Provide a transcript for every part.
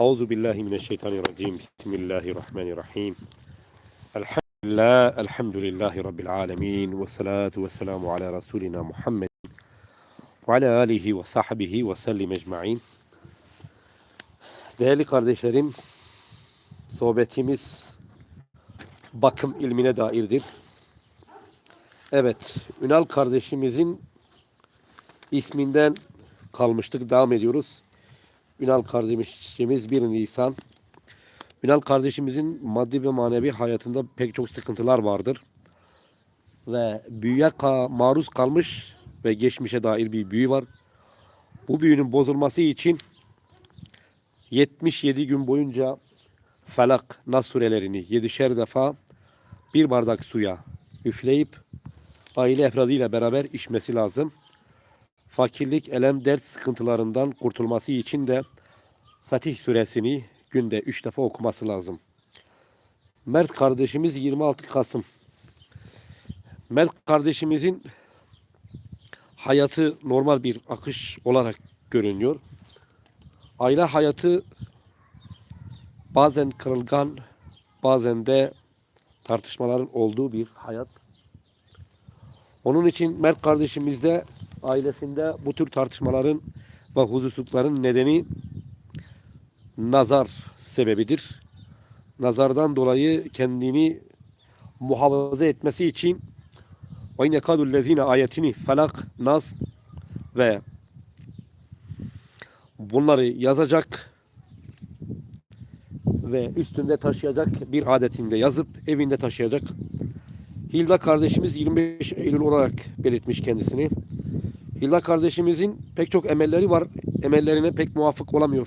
Euzu billahi mineşşeytanirracim. Bismillahirrahmanirrahim. Elhamdülillah, elhamdülillahi rabbil alamin ve salatu ve selamu ala rasulina Muhammed ve ala alihi ve sahbihi ve sellim ecmaîn. Değerli kardeşlerim, sohbetimiz bakım ilmine dairdir. Evet, Ünal kardeşimizin isminden kalmıştık. Devam ediyoruz. Ünal kardeşimiz 1 Nisan. Ünal kardeşimizin maddi ve manevi hayatında pek çok sıkıntılar vardır. Ve büyüye ka- maruz kalmış ve geçmişe dair bir büyü var. Bu büyünün bozulması için 77 gün boyunca Felak, Nas surelerini 7'şer defa bir bardak suya üfleyip aile efradıyla beraber içmesi lazım. Fakirlik, elem, dert sıkıntılarından kurtulması için de Fatih suresini günde 3 defa okuması lazım. Mert kardeşimiz 26 Kasım. Mert kardeşimizin hayatı normal bir akış olarak görünüyor. Aile hayatı bazen kırılgan, bazen de tartışmaların olduğu bir hayat. Onun için Mert kardeşimizde ailesinde bu tür tartışmaların ve huzursuzlukların nedeni nazar sebebidir. Nazardan dolayı kendini muhafaza etmesi için ve kadul ayetini felak, nas ve bunları yazacak ve üstünde taşıyacak bir adetinde yazıp evinde taşıyacak. Hilda kardeşimiz 25 Eylül olarak belirtmiş kendisini. Hilda kardeşimizin pek çok emelleri var. Emellerine pek muvafık olamıyor.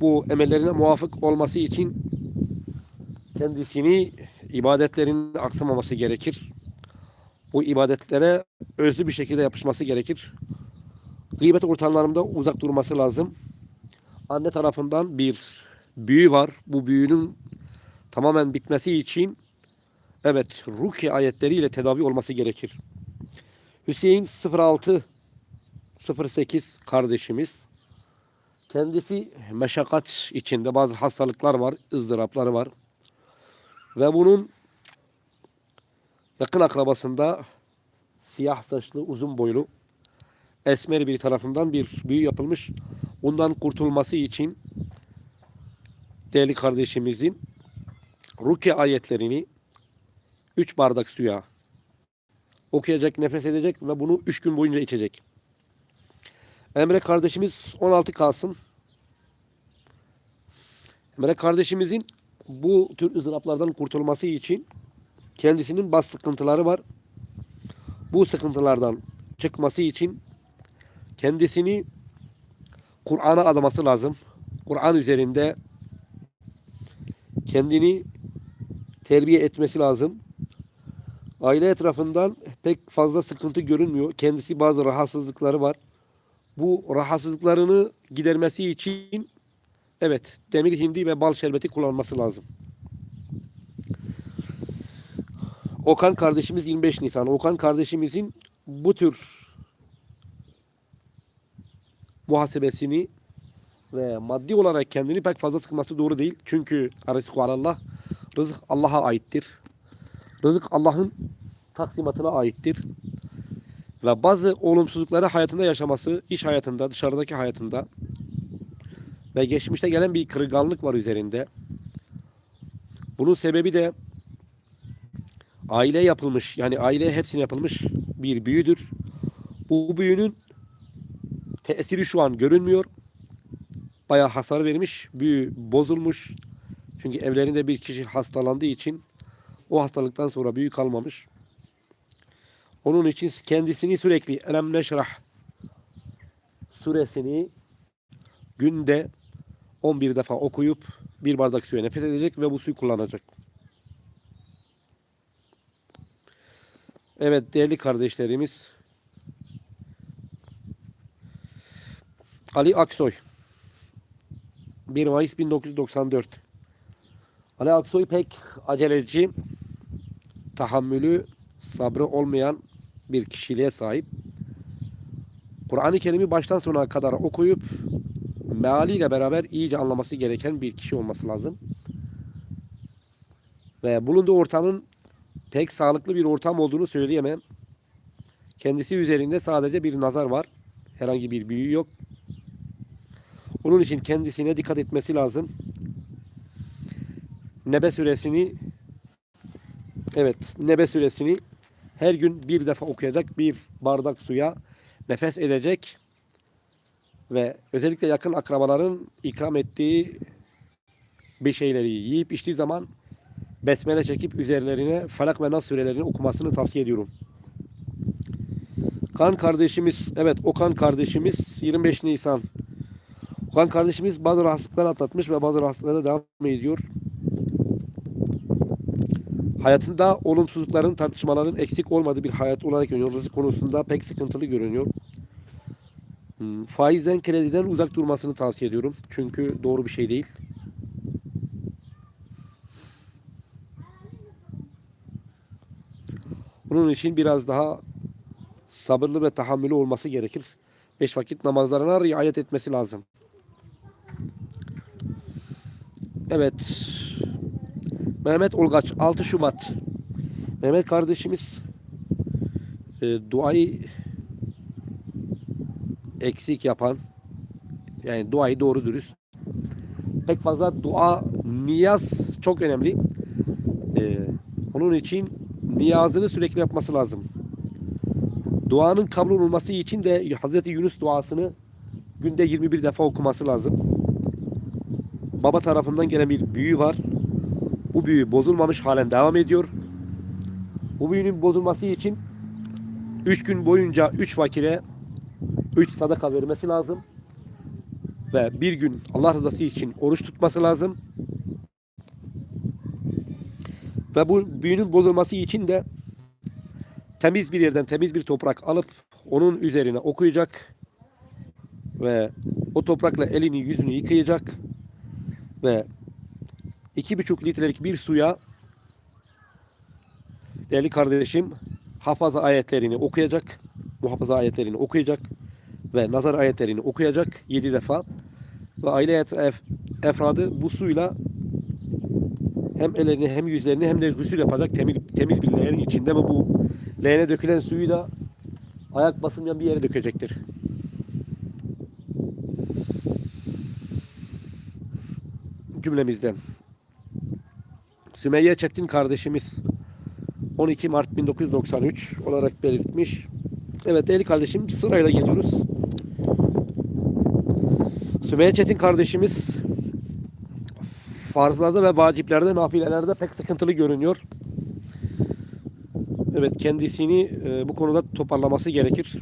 Bu emellerine muvafık olması için kendisini ibadetlerinin aksamaması gerekir. Bu ibadetlere özlü bir şekilde yapışması gerekir. Gıybet ortamlarında uzak durması lazım. Anne tarafından bir büyü var. Bu büyünün tamamen bitmesi için evet ruki ayetleriyle tedavi olması gerekir. Hüseyin 06 08 kardeşimiz. Kendisi meşakkat içinde bazı hastalıklar var, ızdırapları var. Ve bunun yakın akrabasında siyah saçlı, uzun boylu, esmer bir tarafından bir büyü yapılmış. Bundan kurtulması için değerli kardeşimizin rukiye ayetlerini 3 bardak suya okuyacak, nefes edecek ve bunu 3 gün boyunca içecek. Emre kardeşimiz 16 Kasım. Emre kardeşimizin bu tür ızdıraplardan kurtulması için kendisinin bazı sıkıntıları var. Bu sıkıntılardan çıkması için kendisini Kur'an'a adaması lazım. Kur'an üzerinde kendini terbiye etmesi lazım. Aile etrafından pek fazla sıkıntı görünmüyor. Kendisi bazı rahatsızlıkları var. Bu rahatsızlıklarını gidermesi için evet demir hindi ve bal şerbeti kullanması lazım. Okan kardeşimiz 25 Nisan. Okan kardeşimizin bu tür muhasebesini ve maddi olarak kendini pek fazla sıkması doğru değil. Çünkü rızık Allah. Rızık Allah'a aittir. Rızık Allah'ın taksimatına aittir. Ve bazı olumsuzlukları hayatında yaşaması, iş hayatında, dışarıdaki hayatında ve geçmişte gelen bir kırılganlık var üzerinde. Bunun sebebi de aile yapılmış, yani aile hepsine yapılmış bir büyüdür. Bu büyünün tesiri şu an görünmüyor. Bayağı hasar vermiş, büyü bozulmuş. Çünkü evlerinde bir kişi hastalandığı için o hastalıktan sonra büyü kalmamış. Onun için kendisini sürekli Elem Neşrah suresini günde 11 defa okuyup bir bardak suya nefes edecek ve bu suyu kullanacak. Evet değerli kardeşlerimiz Ali Aksoy 1 Mayıs 1994 Ali Aksoy pek aceleci, tahammülü, sabrı olmayan bir kişiliğe sahip. Kur'an-ı Kerim'i baştan sona kadar okuyup mealiyle beraber iyice anlaması gereken bir kişi olması lazım. Ve bulunduğu ortamın pek sağlıklı bir ortam olduğunu söyleyemem. Kendisi üzerinde sadece bir nazar var. Herhangi bir büyü yok. Onun için kendisine dikkat etmesi lazım. Nebe suresini evet Nebe suresini her gün bir defa okuyacak bir bardak suya nefes edecek ve özellikle yakın akrabaların ikram ettiği bir şeyleri yiyip içtiği zaman besmele çekip üzerlerine Felak ve Nas surelerini okumasını tavsiye ediyorum. Kan kardeşimiz, evet Okan kardeşimiz 25 Nisan. Okan kardeşimiz bazı rahatsızlıklar atlatmış ve bazı rahatsızlıklara devam ediyor. Hayatında olumsuzlukların, tartışmaların eksik olmadığı bir hayat olarak görünüyor. Rızık konusunda pek sıkıntılı görünüyor. Faizden, krediden uzak durmasını tavsiye ediyorum. Çünkü doğru bir şey değil. Bunun için biraz daha sabırlı ve tahammülü olması gerekir. Beş vakit namazlarına riayet etmesi lazım. Evet. Mehmet Olgaç 6 Şubat. Mehmet kardeşimiz e, duayı eksik yapan yani duayı doğru dürüst pek fazla dua niyaz çok önemli. E, onun için niyazını sürekli yapması lazım. Duanın kabul olması için de Hazreti Yunus duasını günde 21 defa okuması lazım. Baba tarafından gelen bir büyü var. Bu büyü bozulmamış halen devam ediyor. Bu büyünün bozulması için 3 gün boyunca 3 fakire 3 sadaka vermesi lazım. Ve bir gün Allah rızası için oruç tutması lazım. Ve bu büyünün bozulması için de temiz bir yerden temiz bir toprak alıp onun üzerine okuyacak ve o toprakla elini yüzünü yıkayacak ve iki buçuk litrelik bir suya değerli kardeşim hafaza ayetlerini okuyacak muhafaza ayetlerini okuyacak ve nazar ayetlerini okuyacak yedi defa ve aile ef- efradı bu suyla hem ellerini hem yüzlerini hem de gusül yapacak temiz, temiz bir leğenin içinde ve bu leğene dökülen suyu da ayak basılmayan bir yere dökecektir. Cümlemizden. Sümeyye Çetin kardeşimiz 12 Mart 1993 olarak belirtmiş. Evet değerli kardeşim sırayla geliyoruz. Sümeyye Çetin kardeşimiz farzlarda ve vaciplerde, nafilelerde pek sıkıntılı görünüyor. Evet kendisini e, bu konuda toparlaması gerekir.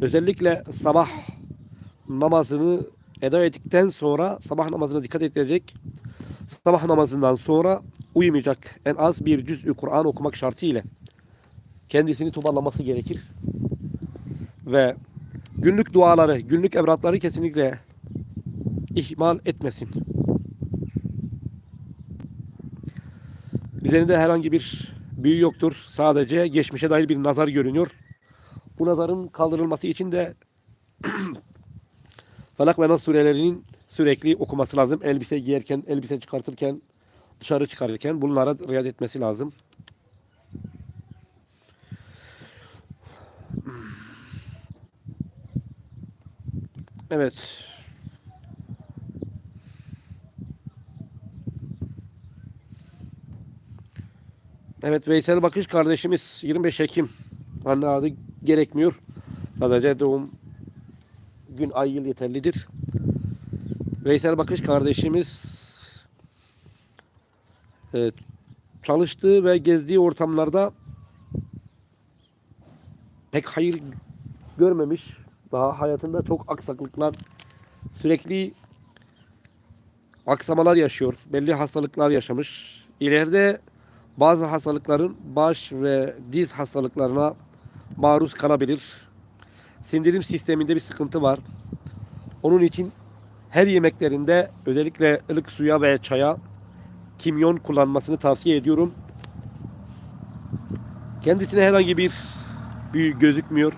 Özellikle sabah namazını eda ettikten sonra sabah namazına dikkat edecek. Sabah namazından sonra uyumayacak. En az bir cüz'ü Kur'an okumak şartıyla kendisini toparlaması gerekir. Ve günlük duaları, günlük evratları kesinlikle ihmal etmesin. Üzerinde herhangi bir büyü yoktur. Sadece geçmişe dair bir nazar görünüyor. Bu nazarın kaldırılması için de Felak ve Nas surelerinin sürekli okuması lazım. Elbise giyerken, elbise çıkartırken, dışarı çıkarırken bunlara riayet etmesi lazım. Evet. Evet Veysel Bakış kardeşimiz 25 Ekim. Anne adı gerekmiyor. Sadece doğum gün ay yıl yeterlidir. Veysel Bakış kardeşimiz e, çalıştığı ve gezdiği ortamlarda pek hayır görmemiş. Daha hayatında çok aksaklıklar, sürekli aksamalar yaşıyor. Belli hastalıklar yaşamış. İleride bazı hastalıkların baş ve diz hastalıklarına maruz kalabilir. Sindirim sisteminde bir sıkıntı var. Onun için her yemeklerinde özellikle ılık suya ve çaya kimyon kullanmasını tavsiye ediyorum. Kendisine herhangi bir büyü gözükmüyor.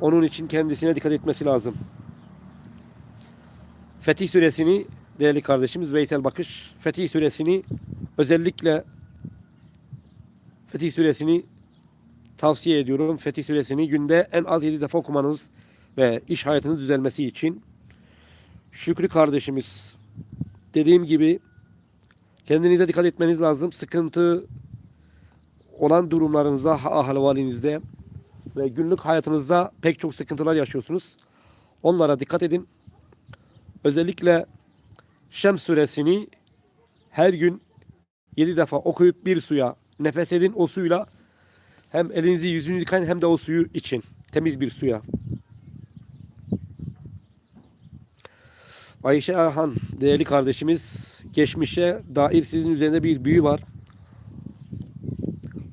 Onun için kendisine dikkat etmesi lazım. Fetih suresini değerli kardeşimiz Veysel Bakış Fetih suresini özellikle Fetih suresini tavsiye ediyorum. Fetih suresini günde en az 7 defa okumanız ve iş hayatınız düzelmesi için Şükrü kardeşimiz dediğim gibi kendinize dikkat etmeniz lazım. Sıkıntı olan durumlarınızda, ahvalinizde ve günlük hayatınızda pek çok sıkıntılar yaşıyorsunuz. Onlara dikkat edin. Özellikle Şems suresini her gün 7 defa okuyup bir suya nefes edin. O suyla hem elinizi yüzünüzü yıkayın hem de o suyu için. Temiz bir suya. Ayşe Erhan değerli kardeşimiz geçmişe dair sizin üzerinde bir büyü var.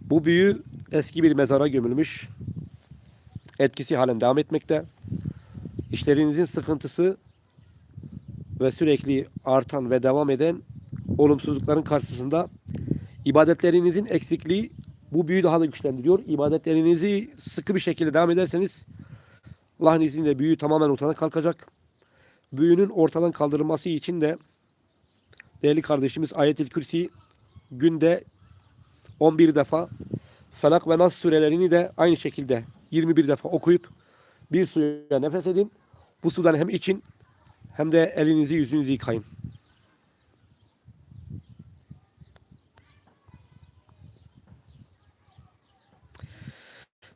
Bu büyü eski bir mezara gömülmüş. Etkisi halen devam etmekte. İşlerinizin sıkıntısı ve sürekli artan ve devam eden olumsuzlukların karşısında ibadetlerinizin eksikliği bu büyüyü daha da güçlendiriyor. İbadetlerinizi sıkı bir şekilde devam ederseniz Allah'ın izniyle büyü tamamen ortadan kalkacak. Büyünün ortadan kaldırılması için de değerli kardeşimiz Ayet-i Kürsi günde 11 defa Felak ve Nas surelerini de aynı şekilde 21 defa okuyup bir suya nefes edin. Bu sudan hem için hem de elinizi yüzünüzü yıkayın.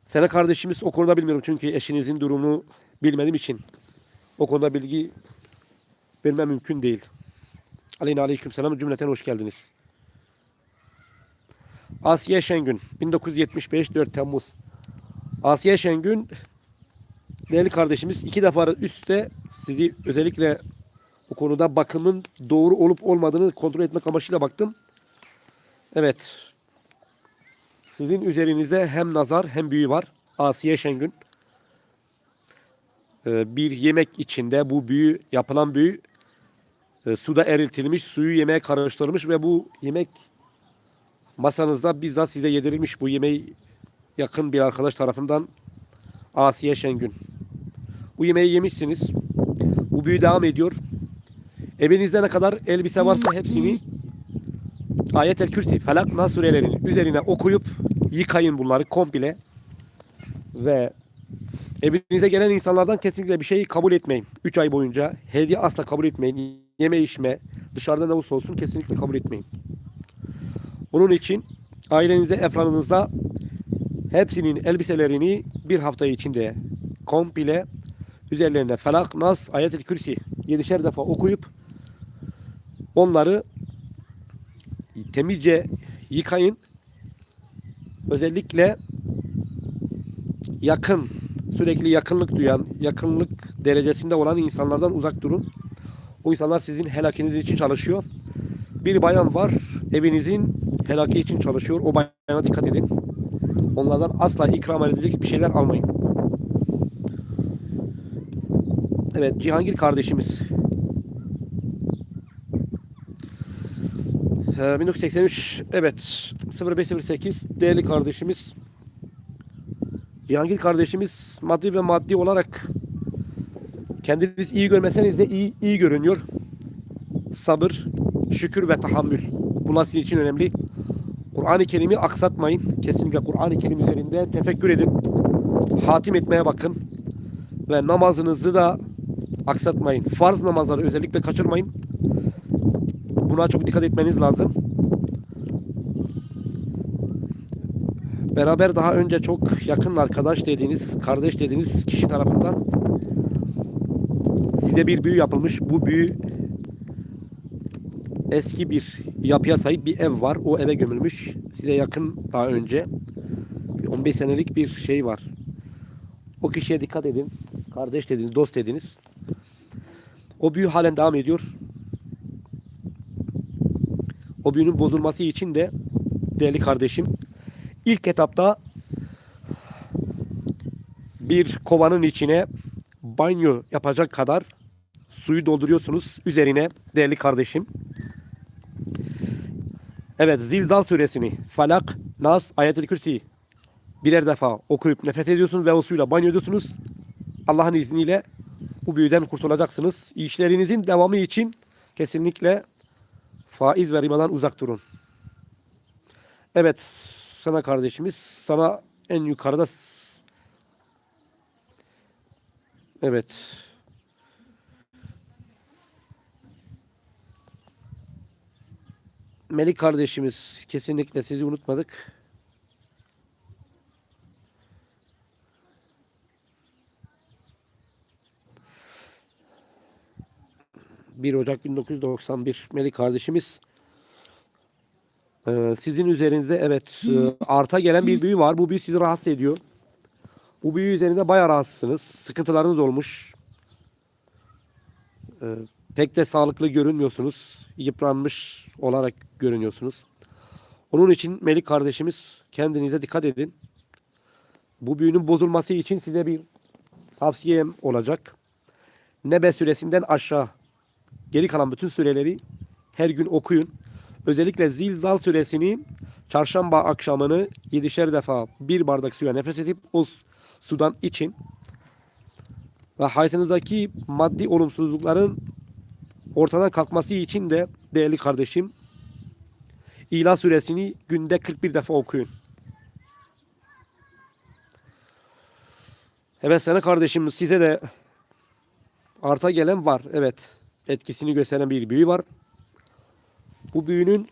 Sene kardeşimiz o konuda bilmiyorum çünkü eşinizin durumunu bilmediğim için o konuda bilgi vermem mümkün değil. Aleyna aleyküm selam cümleten hoş geldiniz. Asiye Şengün 1975 4 Temmuz. Asiye Şengün değerli kardeşimiz iki defa üstte sizi özellikle bu konuda bakımın doğru olup olmadığını kontrol etmek amacıyla baktım. Evet. Sizin üzerinizde hem nazar hem büyü var. Asiye Şengün. Ee, bir yemek içinde bu büyü yapılan büyü e, suda eriltilmiş, suyu yemeğe karıştırılmış ve bu yemek masanızda bizzat size yedirilmiş bu yemeği yakın bir arkadaş tarafından Asiye Şengün. Bu yemeği yemişsiniz. Bu büyü devam ediyor. Evinizde ne kadar elbise varsa hepsini Ayet-el Kürsi, Felak, Nas surelerinin üzerine okuyup yıkayın bunları komple. Ve evinize gelen insanlardan kesinlikle bir şeyi kabul etmeyin. 3 ay boyunca hediye asla kabul etmeyin. Yeme içme, dışarıda ne olursa olsun kesinlikle kabul etmeyin. Bunun için ailenize, efranınızda hepsinin elbiselerini bir hafta içinde komple üzerlerine Felak, Nas, Ayet-i Kürsi yedişer defa okuyup onları temizce yıkayın. Özellikle yakın, sürekli yakınlık duyan, yakınlık derecesinde olan insanlardan uzak durun. O insanlar sizin helakiniz için çalışıyor. Bir bayan var, evinizin helaki için çalışıyor. O bayana dikkat edin. Onlardan asla ikram edilecek bir şeyler almayın. Evet, Cihangir kardeşimiz. Ee, 1983, evet, 0508 değerli kardeşimiz. Cihangir kardeşimiz maddi ve maddi olarak kendiniz iyi görmeseniz de iyi, iyi görünüyor. Sabır, şükür ve tahammül. Bunlar sizin için önemli. Kur'an-ı Kerim'i aksatmayın. Kesinlikle Kur'an-ı Kerim üzerinde tefekkür edin. Hatim etmeye bakın. Ve namazınızı da aksatmayın. Farz namazları özellikle kaçırmayın. Buna çok dikkat etmeniz lazım. Beraber daha önce çok yakın arkadaş dediğiniz, kardeş dediğiniz kişi tarafından size bir büyü yapılmış. Bu büyü eski bir yapıya sahip bir ev var. O eve gömülmüş. Size yakın daha önce. Bir 15 senelik bir şey var. O kişiye dikkat edin. Kardeş dediniz, dost dediniz. O büyü halen devam ediyor. O büyünün bozulması için de değerli kardeşim ilk etapta bir kovanın içine banyo yapacak kadar suyu dolduruyorsunuz. Üzerine değerli kardeşim Evet Zilzal suresini Falak, Nas, Ayet-i Kürsi birer defa okuyup nefes ediyorsunuz ve o suyla banyo ediyorsunuz. Allah'ın izniyle bu büyüden kurtulacaksınız. İşlerinizin devamı için kesinlikle faiz ve ribadan uzak durun. Evet sana kardeşimiz sana en yukarıda evet Melik kardeşimiz kesinlikle sizi unutmadık. ...1 Ocak 1991 Melik kardeşimiz... Ee, sizin üzerinizde evet e, arta gelen bir büyü var. Bu büyü sizi rahatsız ediyor. Bu büyü üzerinde bayağı rahatsızsınız. Sıkıntılarınız olmuş. Ee, pek de sağlıklı görünmüyorsunuz. Yıpranmış olarak görünüyorsunuz. Onun için Melik kardeşimiz kendinize dikkat edin. Bu büyünün bozulması için size bir tavsiyem olacak. Nebe suresinden aşağı geri kalan bütün süreleri her gün okuyun. Özellikle Zilzal suresini çarşamba akşamını yedişer defa bir bardak suya nefes edip o sudan için ve hayatınızdaki maddi olumsuzlukların ortadan kalkması için de değerli kardeşim İlah suresini günde 41 defa okuyun. Evet sana kardeşim size de arta gelen var. Evet etkisini gösteren bir büyü var. Bu büyünün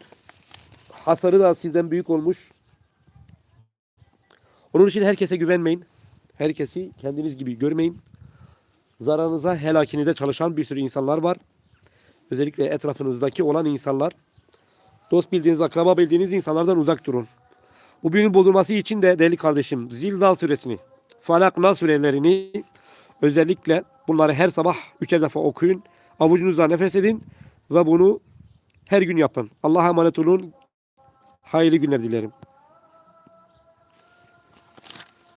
hasarı da sizden büyük olmuş. Onun için herkese güvenmeyin. Herkesi kendiniz gibi görmeyin. Zararınıza, helakinize çalışan bir sürü insanlar var. Özellikle etrafınızdaki olan insanlar. Dost bildiğiniz, akraba bildiğiniz insanlardan uzak durun. Bu büyünün bozulması için de değerli kardeşim Zilzal suresini, Falak Nas surelerini özellikle bunları her sabah üçer defa okuyun. Avucunuza nefes edin ve bunu her gün yapın. Allah'a emanet olun. Hayırlı günler dilerim.